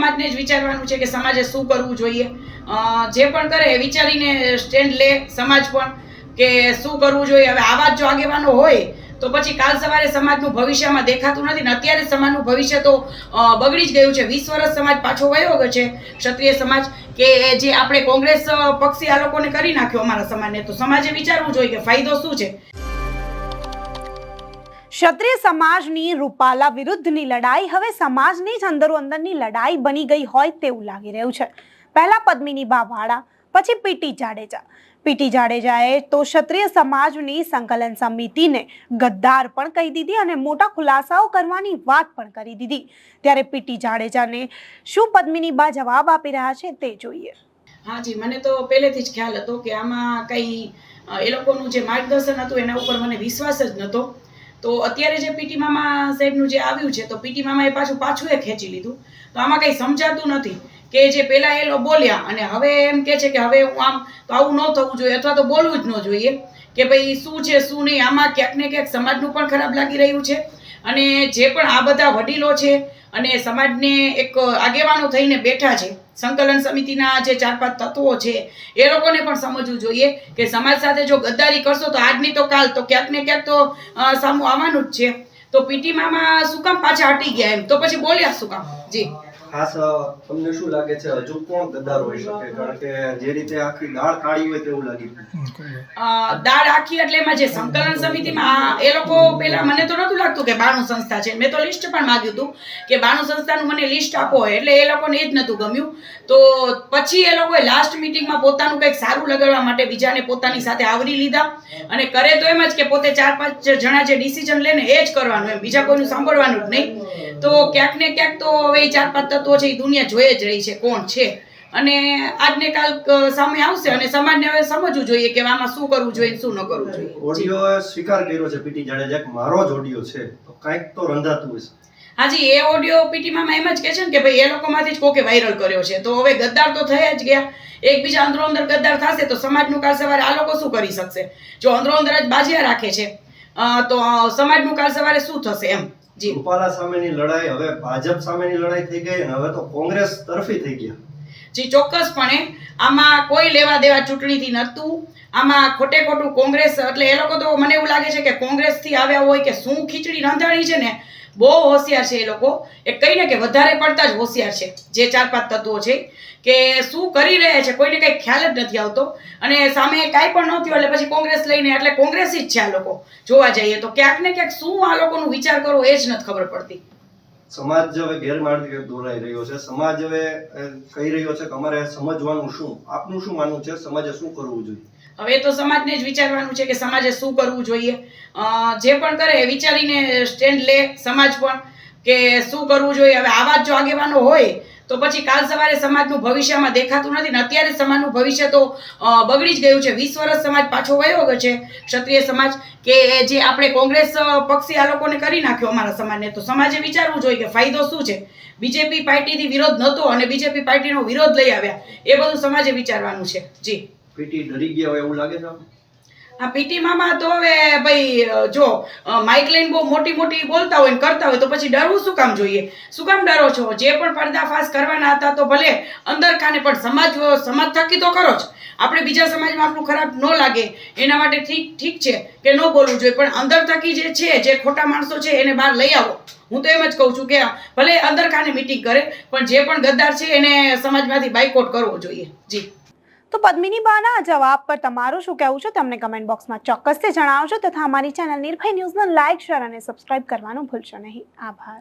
સમાજને જ વિચારવાનું છે કે સમાજે શું કરવું જોઈએ. જે પણ કરે એ વિચારીને સ્ટેન્ડ લે સમાજ પણ કે શું કરવું જોઈએ. હવે આવા જો આગેવાનો હોય, તો પછી કાલ સવારે સમાજનું ભવિષ્યમાં દેખાતું નથી ને અત્યારે સમાજનું ભવિષ્ય તો બગડી જ ગયું છે. વીસ વર્ષ સમાજ પાછો વયો ગયો છે, ક્ષત્રિય સમાજ, કે જે આપણે કોંગ્રેસ પક્ષી આ લોકોને કરી નાખ્યો અમારા સમાજને. તો સમાજે વિચારવું જોઈએ કે ફાયદો શું છે? ક્ષત્રિય સમાજની રૂપાલા વિરુદ્ધની લડાઈ હવે સમાજની જ અંદરો અંદરની લડાઈ બની ગઈ હોય તેવું લાગી રહ્યું છે. પહેલા પદ્મિની બાવાળા પછી પીટી જાડેજા. પીટી જાડેજાએ તો ક્ષત્રિય સમાજની સંકલન સમિતિને ગદ્દાર પણ કહી દીધી અને મોટા ખુલાસાઓ કરવાની વાત પણ કરી દીધી. ત્યારે પીટી જાડેજાને શું પદ્મિની બા જવાબ આપી રહ્યા છે તે જોઈએ. હા જી, મને તો પહેલેથી જ ખ્યાલ હતો કે આમાં કંઈ એ લોકોનું જે માર્ગદર્શન હતું એના ઉપર મને વિશ્વાસ જ નહોતો. તો અત્યારે જે પીટી મામા સાહેબનું જે આવ્યું છે, તો પીટી મામાએ પાછું પાછું એ ખેંચી લીધું. તો આમાં કંઈ સમજાતું નથી કે જે પહેલાં એ બોલ્યા અને હવે એમ કે છે કે હવે હું આમ તો આવું ન થવું જોઈએ અથવા તો બોલવું જ ન જોઈએ કે ભાઈ શું છે, શું નહીં, આમાં ક્યાંક ને ક્યાંક સમાજનું પણ ખરાબ લાગી રહ્યું છે. અને જે પણ આ બધા વડીલો છે અને સમાજને એક આગેવાનો થઈને બેઠા છે સંકલન સમિતિના જે ચાર પાંચ તત્વો છે, એ લોકોને પણ સમજવું જોઈએ કે સમાજ સાથે જો ગદ્દારી કરશો તો આજની તો કાલ, તો ક્યાંક ને ક્યાંક તો સામું આવવાનું જ છે. તો પીટી મામા શું કામ પાછા હટી ગયા એમ? તો પછી બોલ્યા શું કામ? જી. ખાસ તમને શું લાગે છે, હજુ કોણ ગદ્દાર હોઈ શકે? કારણ કે જે રીતે આખી દાળ કાળી હોય તેવું લાગ્યું. દાળ આખી એટલે એમાં જે સંકલન સમિતિમાં એ લોકો પેલા મને તો નતું લાગતું કે બાણું સંસ્થા છે. મેં તો લિસ્ટ પણ માંગ્યું હતું કે બાણું સંસ્થાનું મને લિસ્ટ આપો એટલે એ લોકોને એ જ નતું ગમ્યું. તો પછી એ લોકોએ લાસ્ટ મિટિંગમાં પોતાનું કંઈક સારું લગાડવા માટે બીજાને પોતાની સાથે આવરી લીધા. અને કરે તો એમ જ કે પોતે ચાર પાંચ જણા જે ડિસિઝન લે ને એ જ કરવાનું, એમ બીજા કોઈનું સાંભળવાનું જ નહીં. તો ક્યાંક ને ક્યાંક તો હવે ચાર પાંચ તત્વો છે એ દુનિયા જોઈ જ રહી છે કોણ છે? અને આજને કાલ સામે આવશે અને સમાજને હવે સમજવું જોઈએ કે આમાં શું કરવું જોઈએ શું ન કરવું જોઈએ. ઓડિયો સ્વીકાર કર્યો છે પીટી જાડેજા કે મારો જ ઓડિયો છે. તો કાંઈક તો રંધાતું હશે. હાજી એ ઓડિયો પીટીમાં એમ જ કહે છે ને કે ભાઈ એ લોકોમાંથી જ કોકે વાયરલ કર્યો છે. તો હવે ગદ્દાર તો થયા જ ગયા. એકબીજા અંદરો અંદર ગદ્દાર થશે તો સમાજનું કાલ સવારે આ લોકો શું કરી શકશે? જો અંદરો અંદર જ બાજીયા રાખે છે તો સમાજનું કાલ સવારે શું થશે એમ? રૂપાલા સામેની લડાઈ હવે ભાજપ સામેની લડાઈ થઈ ગઈ અને હવે તો કોંગ્રેસ તરફી થઈ ગયા. જી ચોક્કસપણે આમાં કોઈ લેવા દેવા ચૂંટણીથી નહોતું આમાં ખોટે ખોટું કોંગ્રેસ એટલે એ લોકો તો મને એવું લાગે છે કે કોંગ્રેસથી આવ્યા હોય કે શું ખીચડી રાંધાણી છે ને બહુ હોશિયાર છે એ લોકો. એ કહીને કે વધારે પડતા જ હોશિયાર છે. જે ચાર પાંચ તત્વો છે કે શું કરી રહ્યા છે કોઈને કંઈ ખ્યાલ જ નથી આવતો. અને સામે કાંઈ પણ ન એટલે પછી કોંગ્રેસ લઈને, એટલે કોંગ્રેસી જ છે આ લોકો. જોવા જઈએ તો ક્યાંક ને ક્યાંક શું આ લોકોનું વિચાર કરવો એ જ નથી ખબર પડતી. સમાજ હવે ગેરમાર્ગે દોરાઈ રહ્યો છે, સમાજ હવે કહી રહ્યો છે કે અમારે સમજવાનું શું? આપનું શું માનવું છે? સમાજે શું કરવું જોઈએ? હવે તો સમાજને જ વિચારવાનું છે કે સમાજે શું કરવું જોઈએ. જે પણ કરે વિચારીને સ્ટેન્ડ લે સમાજ પણ કે શું કરવું જોઈએ? હવે આવા જો આગેવાનો હોય તો પછી કાલ સવારે સમાજનું ભવિષ્યમાં દેખાતું નથી ને અત્યારે સમાજનું ભવિષ્ય તો બગડી જ ગયું છે. વીસ વર્ષ સમાજ પાછો વયો ગયો છે. ક્ષત્રિય સમાજ કે જે આપણે કોંગ્રેસ પક્ષી આ લોકોને કરી નાખ્યો અમારા સમાજને. તો સમાજે વિચારવું જોઈએ કે ફાયદો શું છે? બીજેપી પાર્ટીથી વિરોધ નહોતો અને બીજેપી પાર્ટીનો વિરોધ લઈ આવ્યા. એ બધું સમાજે વિચારવાનું છે. જી. પીટી ડરી ગયા હોય એવું લાગે છે? આ પીટી મામા તો હવે ભાઈ જો માઇક લઈને બહુ મોટી મોટી બોલતા હોય ને કરતા હોય તો પછી ડરવું શું કામ જોઈએ? શું કામ ડરો છો? જે પણ પર્દાફાશ કરવાના હતા તો ભલે અંદર ખાને પણ સમાજ સમાજ થકી તો કરો જ. આપણે બીજા સમાજમાં આપણું ખરાબ ન લાગે. એના માટે ઠીક ઠીક છે કે ન બોલવું જોઈએ, પણ અંદર થકી જે છે, જે ખોટા માણસો છે એને બહાર લઈ આવો. હું તો એમ જ કહું છું કે ભલે અંદર ખાને મીટિંગ કરે, પણ જે પણ ગદ્દાર છે એને સમાજમાંથી બાયકોટ કરવો જોઈએ. જી. તો પદ્મિની બાના આ જવાબ પર તમારું શું કહેવું છે તમને કમેન્ટ બોક્સમાં ચોક્કસથી જણાવજો તથા અમારી ચેનલ નિર્ભય ન્યૂઝને લાઇક શેર અને સબસ્ક્રાઇબ કરવાનું ભૂલશો નહીં. આભાર.